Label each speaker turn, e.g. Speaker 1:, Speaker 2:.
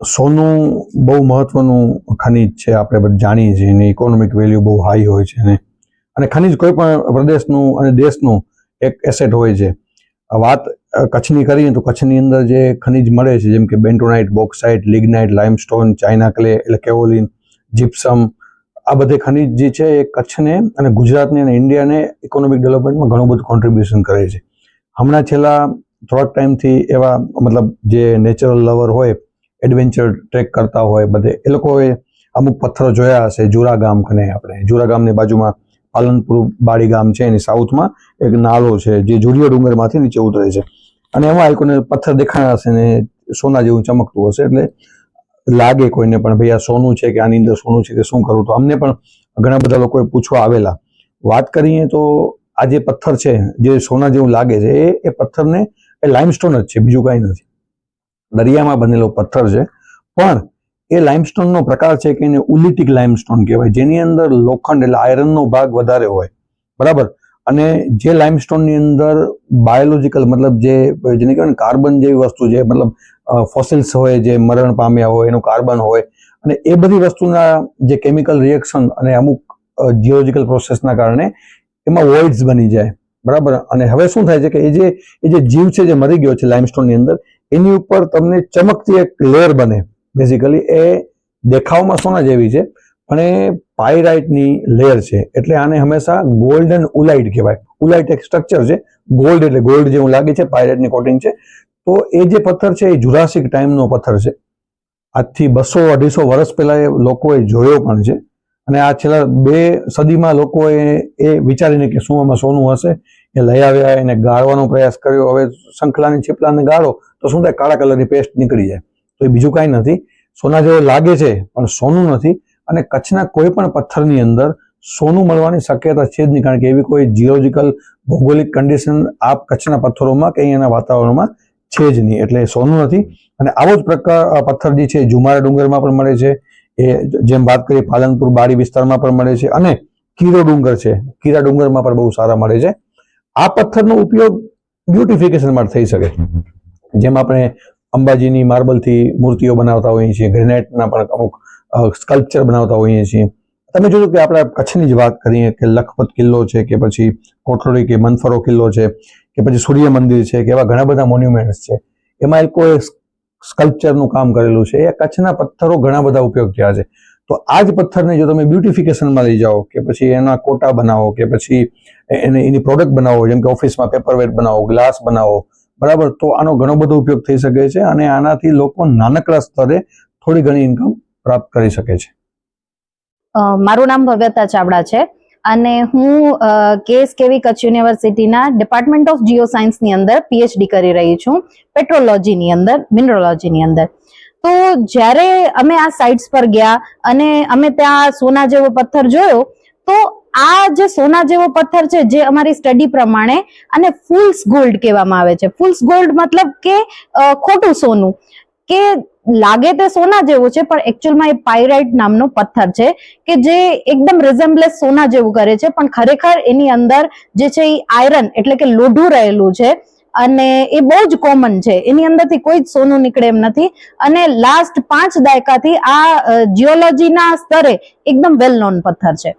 Speaker 1: સોનું બહુ મહત્વનું ખનિજ છે. આપણે બધા જાણીએ છીએ એની ઇકોનોમિક વેલ્યુ બહુ હાઈ હોય છે ને અને ખનિજ કોઈ પણ પ્રદેશનું અને દેશનું એક એસેટ હોય છે. વાત કચ્છની કરીએ તો કચ્છની અંદર જે ખનિજ મળે છે, જેમ કે bentonite, bauxite, lignite, limestone, china clay, એટલે કેવોલિન, જીપ્સમ, આ બધે ખનિજ જે છે એ કચ્છને અને ગુજરાતને અને ઇન્ડિયાને ઇકોનોમિક ડેવલપમેન્ટમાં ઘણું બધું કોન્ટ્રીબ્યુશન કરે છે. હમણાં છેલ્લા થોડાક ટાઈમથી એવા મતલબ જે નેચરલ લવર હોય, એડવેન્ચર ટ્રેક કરતા હોય બધે, એ લોકોએ અમુક પથ્થરો જોયા હશે, જુરા ગામ કને આપણે. જુરા ગામની બાજુમાં પાલનપુર બાડી ગામ છે, એની સાઉથમાં એક નાળો છે, જે જુડિયો ડુંગરમાંથી નીચે ઉતરે છે. અને એમાં એ લોકોને પથ્થર દેખાયા હશે ને સોના જેવું ચમકતું હશે, એટલે લાગે કોઈને પણ ભાઈ આ સોનું છે કે આની અંદર સોનું છે કે શું કરું. તો અમને પણ ઘણા બધા લોકોએ પૂછવા આવેલા. વાત કરીએ તો આ જે પથ્થર છે, જે સોના જેવું લાગે છે એ એ પથ્થરને એ લાઇમસ્ટોન જ છે, બીજું કાંઈ નથી. દરિયામાં બનેલો પથ્થર છે. પણ એ લાઇમસ્ટોનનો પ્રકાર છે કે એને ઉલિટિક લાઇમસ્ટોન કહેવાય, જેની અંદર લોખંડ એટલે આયરનનો ભાગ વધારે હોય. બરાબર? અને જે લાઇમસ્ટોનની અંદર બાયોલોજીકલ મતલબ જે, જેને કહેવાય કાર્બન જેવી વસ્તુ છે, મતલબ ફોસિલ્સ હોય, જે મરણ પામ્યા હોય, એનું કાર્બન હોય. અને એ બધી વસ્તુના જે કેમિકલ રિએક્શન અને અમુક જીઓલોજીકલ પ્રોસેસના કારણે એમાં વોઇડ્સ બની જાય. બરાબર? અને હવે શું થાય છે કે એ જે એ જે જીવ છે જે મરી ગયો છે લાઇમસ્ટોનની અંદર, એની ઉપર તમને ચમકતી એક લેયર બને. બેઝિકલી એ દેખાવમાં સોના જેવી છે, પણ એ પાયરાઇટની લેયર છે. એટલે આને હંમેશા ગોલ્ડન ઉલાઇટ કહેવાય. ઉલાઇટ એક સ્ટ્રક્ચર છે. ગોલ્ડ એટલે ગોલ્ડ જેવું લાગે છે પાયરાઇટની કોટિંગ છે. તો એ જે પથ્થર છે, એ જુરાસિક ટાઈમનો પથ્થર છે. આજથી બસો અઢીસો વર્ષ પહેલા એ લોકોએ જોયો પણ છે. અને આ છેલ્લા બે સદીમાં લોકોએ એ વિચારીને કે શું આમાં સોનું હશે? એ લઈ આવ્યા, એને ગાળવાનો પ્રયાસ કર્યો. હવે શંખલાની છીપલાને ગાળો, તો શું થાય? કાળા કલરની પેસ્ટ નીકળી જાય. તો એ બીજું કાંઈ નથી. સોના જેવો લાગે છે, પણ સોનું નથી. અને કચ્છના કોઈ પણ પથ્થરની અંદર સોનું મળવાની શક્યતા છે જ નહીં. કારણ કે એવી કોઈ જીઓલોજીકલ ભૌગોલિક કન્ડિશન આ કચ્છના પથ્થરોમાં કે અહીંયાના વાતાવરણમાં છે જ નહીં. એટલે સોનું નથી. અને આવો જ પ્રકાર પથ્થર જે છે જુમારા ડુંગરમાં પણ મળે છે. એ જેમ વાત કરીએ, પાલનપુર બારી વિસ્તારમાં પણ મળે છે અને કીરો ડુંગર છે. કીરા ડુંગરમાં પણ બહુ સારા મળે છે. આ પથ્થરનો ઉપયોગ બ્યુટિફિકેશન માટે થઈ શકે જેમ આપણે અંબાજીની માર્બલથી મૂર્તિઓ બનાવતા હોઈએ છીએ ગ્રેનાઇટના પણ અમુક સ્કલ્પચર બનાવતા હોઈએ છીએ. તમે જોયું કે આપણે કચ્છની જ વાત કરીએ કે લખપત કિલ્લો છે કે પછી કોટલોડી કે મનફરો કિલ્લો છે કે પછી સૂર્ય મંદિર છે કે એવા ઘણા બધા મોન્યુમેન્ટ્સ છે. એમાં એ લોકોએ સ્કલ્પચરનું કામ કરેલું છે. એ કચ્છના પથ્થરો ઘણા બધા ઉપયોગ થયા છે. તો આ જ પથ્થરને જો તમે બ્યુટિફિકેશનમાં લઈ જાઓ કે પછી એના કોટા બનાવો કે પછી એને એની પ્રોડક્ટ બનાવો, જેમ કે ઓફિસમાં પેપરવેટ બનાવો ગ્લાસ બનાવો, બરાબર? તો આનો ઘણો બધો ઉપયોગ થઈ શકે છે અને આનાથી લોકો નાનકડા સ્તરે થોડી ઘણી ઇન્કમ પ્રાપ્ત કરી શકે છે.
Speaker 2: મારું નામ ભવ્યતા ચાવડા છે. અને હું કેસ કેવી કચ્છ યુનિવર્સિટીના ડિપાર્ટમેન્ટ ઓફ જીઓ સાયન્સની અંદર પીએચડી કરી રહી છું પેટ્રોલોજીની અંદર મિનરોલોજીની અંદર. તો જ્યારે અમે આ સાઇટ્સ પર ગયા અને અમે ત્યાં સોના જેવો પથ્થર જોયો, તો આ જે સોના જેવો પથ્થર છે, જે અમારી સ્ટડી પ્રમાણે અને ફૂલ્સ ગોલ્ડ કહેવામાં આવે છે. ફૂલ્સ ગોલ્ડ મતલબ કે ખોટું સોનું. કે લાગે તે સોના જેવું છે, પણ એકચ્યુઅલમાં એ પાયરાઇટ નામનો પથ્થર છે, કે જે એકદમ રિઝેમ્બલેસ સોના જેવું કરે છે, પણ ખરેખર એની અંદર જે છે એ આયરન એટલે કે લોઢું રહેલું છે, અને એ બહુ જ કોમન છે, એની અંદરથી કોઈ જ સોનું નીકળે એમ નથી, અને લાસ્ટ પાંચ દાયકાથી આ જીઓલોજીના સ્તરે એકદમ વેલ નોન પથ્થર છે.